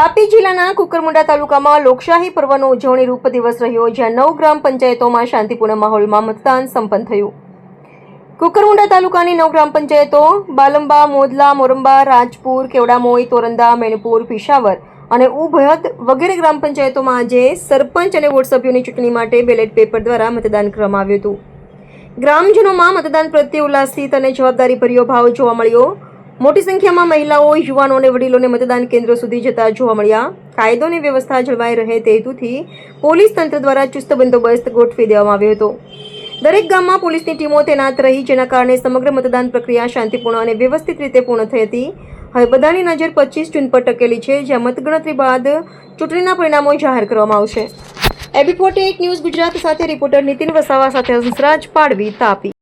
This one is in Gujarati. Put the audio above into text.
તાપી જિલ્લાના કુકરમુંડા તાલુકામાં લોકશાહી પર્વનો ઉજવણી રૂપ દિવસ રહ્યો, જ્યાં નવ ગ્રામ પંચાયતોમાં શાંતિપૂર્ણ માહોલમાં મતદાન સંપન્ન થયું. કુકરમુંડા તાલુકાની નવ ગ્રામ પંચાયતો બાલંબા, મોદલા, મોરંબા, રાજપુર કેવડામોઈ તોરંદા, મેણપુર, પિશાવર અને ઉભયદ વગેરે ગ્રામ પંચાયતોમાં આજે સરપંચ અને વોર્ડ ચૂંટણી માટે બેલેટ પેપર દ્વારા મતદાન કરવામાં આવ્યું હતું. ગ્રામજનોમાં મતદાન પ્રત્યે ઉલ્લાસિત અને જવાબદારીભર્યો ભાવ જોવા મળ્યો. મોટી સંખ્યામાં મહિલાઓ, યુવાનો અને વડીલોને મતદાન કેન્દ્રો સુધી જતા જોવા મળ્યા. કાયદો અને વ્યવસ્થા જળવાઈ રહે તે હેતુથી પોલીસ તંત્ર દ્વારા ચુસ્ત બંદોબસ્ત ગોઠવી દેવામાં આવ્યો હતો. દરેક ગામમાં પોલીસની ટીમો તૈનાત રહી, જેના કારણે સમગ્ર મતદાન પ્રક્રિયા શાંતિપૂર્ણ અને વ્યવસ્થિત રીતે પૂર્ણ થઈ હતી. હવે બધાની નજર પચીસ જૂન પર ટકેલી છે, જ્યાં મતગણતરી બાદ ચૂંટણીના પરિણામો જાહેર કરવામાં આવશે. એબી ફોર્ટી ન્યૂઝ ગુજરાત સાથે, રિપોર્ટર નીતિન વસાવા સાથે હંસરાજ પાડવી તાપી.